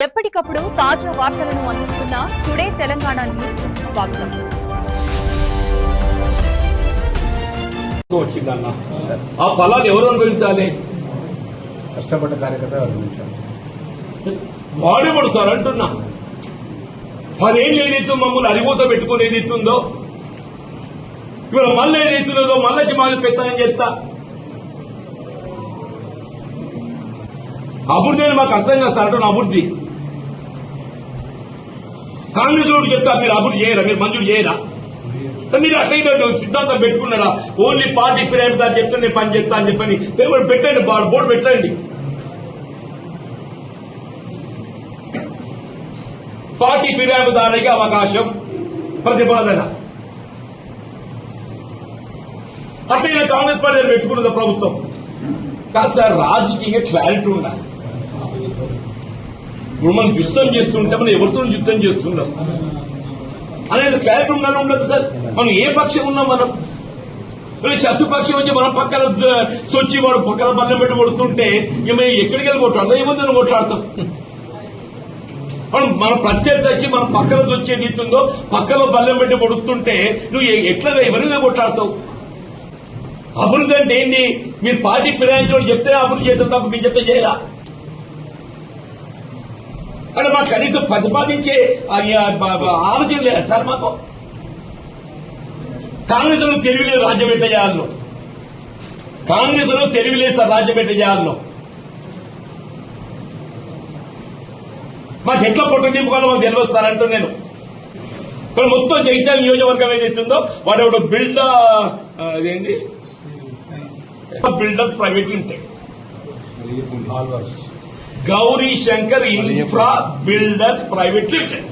ఎప్పటికప్పుడు తాజా వార్తలను అందిస్తున్న టుడే తెలంగాణ న్యూస్కు స్వాగతం. వచ్చిందన్న ఆ ఫలాన్ని ఎవరు అనుభవించాలి? కష్టపడ్డ కార్యకర్త అనుభవించాం వాడేవాడు సార్ అంటున్నా. పదేళ్ళు ఏదైతే మమ్మల్ని అరిగోత పెట్టుకుని ఏదైతుందో ఇవాళ మళ్ళీ ఏదైతున్నదో మళ్ళీ మాది పెత్తనం చేస్తా అభివృద్ధి అని మాకు అర్థం కాదు సార్ అంటున్న అభివృద్ధి కాంగ్రెస్ వాడు చెప్తా మీరు అభివృద్ధి చేయరా మీరు మంజూరు చేయరా? మీరు అసలు సిద్ధాంతం పెట్టుకున్నారా? ఓన్లీ పార్టీ ఫిర్యాదు దాన్ని చెప్తే నేను పని చేస్తా అని చెప్పని. పెట్టండి బోర్డు పెట్టండి. పార్టీ ఫిర్యాదుదారునికి అవకాశం ప్రతిపాదన. అట్లయినా కాంగ్రెస్ పార్టీ పెట్టుకున్నది ప్రభుత్వం. కాదు సార్ రాజకీయంగా క్లారిటీ ఉండాలి. ఇప్పుడు మనం యుద్ధం చేస్తుంటే మనం ఎవరితో యుద్ధం చేస్తున్నాం? అనేది క్లారిటీ ఉండాలి ఉండదు సార్. మనం ఏ పక్షం ఉన్నాం మనం? మరి శత్రుపక్షం వచ్చి మనం పక్కన సొచ్చి వాడు పక్కన బల్లెం పెట్టి కొడుతుంటే ఇక మేము ఎక్కడికి వెళ్ళి కొట్లాడతాం ఏముందని కొట్లాడతాం మనం మన ప్రత్యర్థి వచ్చి మన పక్కన వచ్చే నీతుందో పక్కన బల్లెం పెట్టి కొడుతుంటే నువ్వు ఎట్లా ఎవరిగా కొట్లాడతావు? అభివృద్ధి అంటే ఏంటి మీరు పార్టీ ఫిరాయించడం చెప్తే అభివృద్ధి చేస్తాం తప్ప మీరు చెప్తే చేయరా? అంటే మాకు కనీసం ప్రతిపాదించే ఆలోచన లేదా సార్ మాకు. కాంగ్రెస్లో తెలివిలేదు రాజ్యం ఎట్లా చేయాలను. కాంగ్రెస్లో తెలివిలేదు సార్ రాజ్యం ఎట్లా చేయాలను. మాకు ఎట్లా పొట్టు నింపుకోవాలో మాకు తెలియస్తారంటూ నేను. ఇక్కడ మొత్తం జగిత్యాల నియోజకవర్గం ఏదైతుందో వాడు ఎవడు బిల్డ్ అదేంటి? Builders private limited all works Gauri Shankar infra builders private limited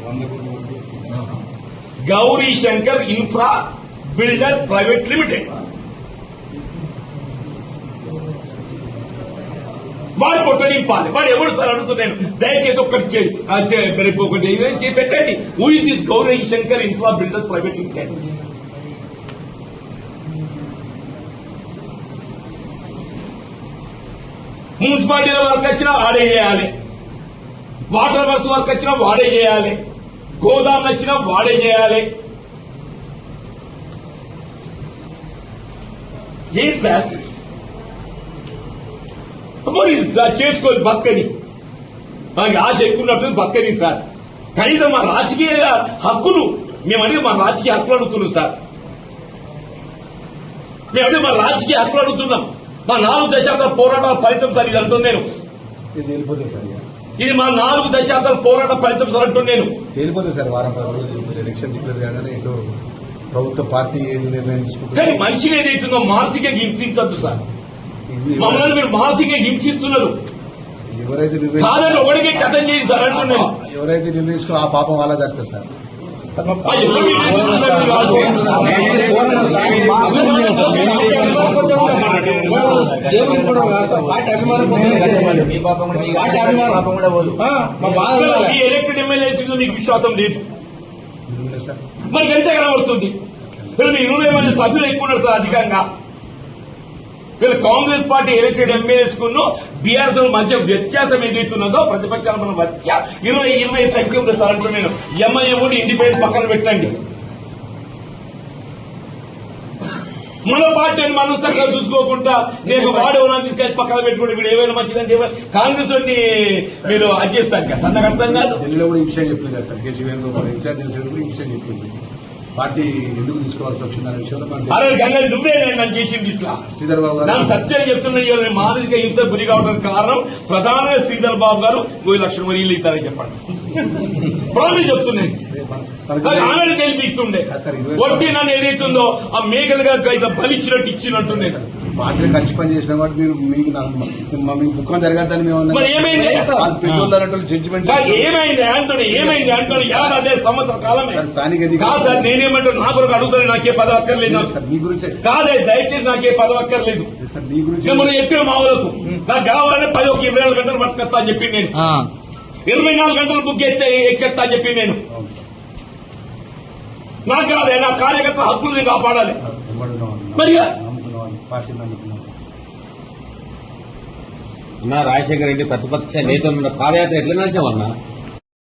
Gauri Shankar infra builders private limited వాడు పొట్ట నింపాలి వాడు ఎవరు సార్ అడుగుతున్నాను దయచేసి ఒక్కటి చే- ఆ చే- రేపు ఒకటి ఏదైనా చేసి పెట్టండి. Who is this Gauri Shankar infra builders private limited మున్సిపాలిటీల work వచ్చినా వాడే చేయాలి. వాటర్ వర్క్స్ వర్క్ వచ్చినా వాడే చేయాలి. గోదాములు వచ్చినా వాడే చేయాలి. ఏం సార్? మరి చేసుకోవాలి బతకని. మనకి ఆశ ఎక్కువ ఉన్నట్టు బతకని సార్. కనీసం మా రాజకీయ హక్కులు మేము మా రాజకీయ హక్కులు అడుగుతున్నాం సార్. మేము అడిగి మా రాజకీయ హక్కులు అడుగుతున్నాం. మా నాలుగు దశాబ్దాల పోరాటాల ఫలితం సార్ ఇది అంటున్నాను నేను. ఇది మా నాలుగు దశాబ్దాల పోరాట ఫలితం సార్ అంటున్నాను నేను. వెళ్ళిపోతుంది సార్ వారం పది రోజులు ఎలక్షన్ డిక్లేర్ కాగానే ఇటు ప్రభుత్వ పార్టీ ఏది నిర్ణయం కానీ మనిషిని ఏదైతుందో మానసికంగా హింసించద్దు సార్. మమ్మల్ని మీరు మానసికంగా హింసిస్తున్నారు. ఎవరైతే నిర్ణయం కాదని ఒకటికే కథం చేయండి సార్ అంటున్నాను ఎవరైతే నిర్ణయించుకో ఆ పాపం వాళ్ళ దక్కుతుంది సార్. ఆ ఎలక్టెడ్ ఎమ్మెల్యేస్ మీద మీకు విశ్వాసం లేదు. మరి మనకి ఎంత కనబడుతుంది వీళ్ళు ఇరవై మంది సభ్యులు ఎక్కువ సార్ అధికంగా. వీళ్ళు కాంగ్రెస్ పార్టీ ఎలక్టెడ్ ఎమ్మెల్యేస్ కును బీఆర్ఎస్ మధ్య వ్యత్యాసం ఏదైతున్నదో ప్రతిపక్షాల మన మధ్య ఇరవై ఇరవై సంఖ్య ఉంది సార్ నేను ఎంఐఎం ఇండిపెండెంట్ పక్కన పెట్టండి. మన పార్టీని మనం చక్కగా చూసుకోకుండా నేను వాడు ఎవరైనా తీసుకెళ్ళి పక్కన పెట్టుకుంటే వీడు ఏమైనా మంచిదంటే కాంగ్రెస్ వాడిని మీరు అది చేస్తాను కదా సన్నగా అర్థం కాదు. ఢిల్లీలో కూడా ఈ విషయం చెప్పింది సార్. కేసీఆర్ వేణుగోపాల్ ఇన్ఛార్జ్ ఈ విషయం చెప్పింది పార్టీ ఎందుకు తీసుకోవాల్సి వచ్చిందనే విషయంలో మనకి అరే నువ్వే నేను నన్ను చేసింది ఇట్లా. శ్రీధర్ బాబు గారు సత్యం చెప్తున్నా ఇవాళ మానసిక హింస గురి కావడానికి కారణం ప్రధానంగా శ్రీధర్ బాబు గారు పోయి లక్షల మరి ఇల్లు ఇస్తారని చెప్పండి. ఆనాడు తెలిపిస్తుండే సార్, ఇరవై- కొట్టి నన్ను ఏదైతుందో ఆ మేకలుగా ఇట్లా బలిచ్చినట్టు ఇచ్చినట్టుండే. పార్టీ ఖర్చు పని చేసిన కాబట్టి మీరు మీకు నాకు మా- మీకు దుఃఖం జరగద్దని మేము ఏమైంది? జడ్జిమెంట్ ఏమైంది అంటున్నా ఏమైంది అంటున్నా? యాభై అదే సంవత్సర కాలమే. సార్, స్థానిక కాదు సార్ నేనేమంటా నా కొరకు అడుగుతాను నాకే పదవి అక్కర్లేదు సార్ మీ గురించి. కాదే దయచేసి నాకే పదవి అక్కర్లేదు సార్ మీ గురించి నేను మొన్న చెప్పిన మా వాళ్ళకు. నాకు కావాలంటే పది ఒక ఇరవై నాలుగు గంటలు పట్టుకొస్తా అని చెప్పి నేను. ఇరవై నాలుగు గంటలు బుక్ ఎత్తే ఎక్కెత్తా అని చెప్పి నేను. నాకు కాదే నా కార్యకర్త హక్కుల్ని కాపాడాలి. వెంబడున్నాం అన్నా రాజశేఖర రెడ్డి ప్రతిపక్ష నేత పాదయాత్ర ఎట్లా నడిచామన్నా